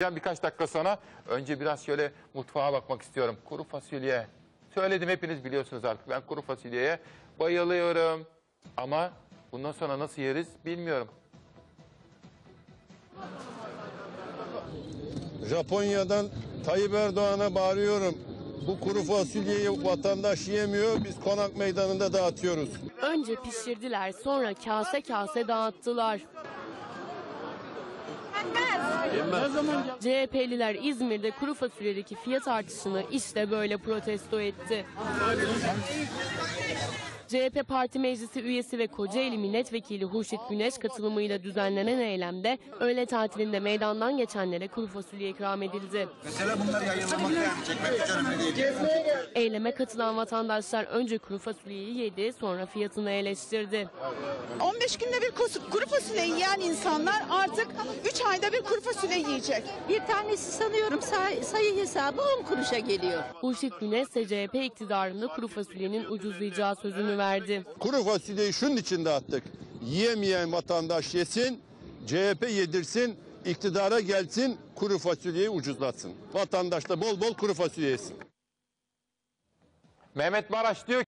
birkaç dakika sonra. Önce biraz şöyle mutfağa bakmak istiyorum. Kuru fasulye. Söyledim hepiniz biliyorsunuz artık. Ben kuru fasulyeye bayılıyorum. Ama bundan sonra nasıl yeriz bilmiyorum. Japonya'dan Tayyip Erdoğan'a bağırıyorum. Bu kuru fasulyeyi vatandaş yemiyor. Biz konak meydanında dağıtıyoruz. Önce pişirdiler, sonra kase kase dağıttılar. CHP'liler İzmir'de kuru fasulyedeki fiyat artışını işte böyle protesto etti. CHP Parti Meclisi üyesi ve Kocaeli Milletvekili Hurşit Güneş katılımıyla düzenlenen eylemde öğle tatilinde meydandan geçenlere kuru fasulye ikram edildi. Mesela bunları yayınlamak yani çekmek hiç önemli değil. Eyleme katılan vatandaşlar önce kuru fasulyeyi yedi, sonra fiyatını eleştirdi. 15 günde bir kuru fasulye yiyen insanlar artık 3 ayda bir kuru fasulye yiyecek. Bir tanesi sanıyorum say- sayı hesabı 10 kuruşa geliyor. Hurşit Güneş ise CHP iktidarında kuru fasulyenin ucuzlayacağı sözünü verdi. Kuru fasulyeyi şunun için dağıttık. Yiyemeyen vatandaş yesin, CHP yedirsin, iktidara gelsin, kuru fasulyeyi ucuzlatsın. Vatandaş da bol bol kuru fasulye yesin. Mehmet Maraş diyor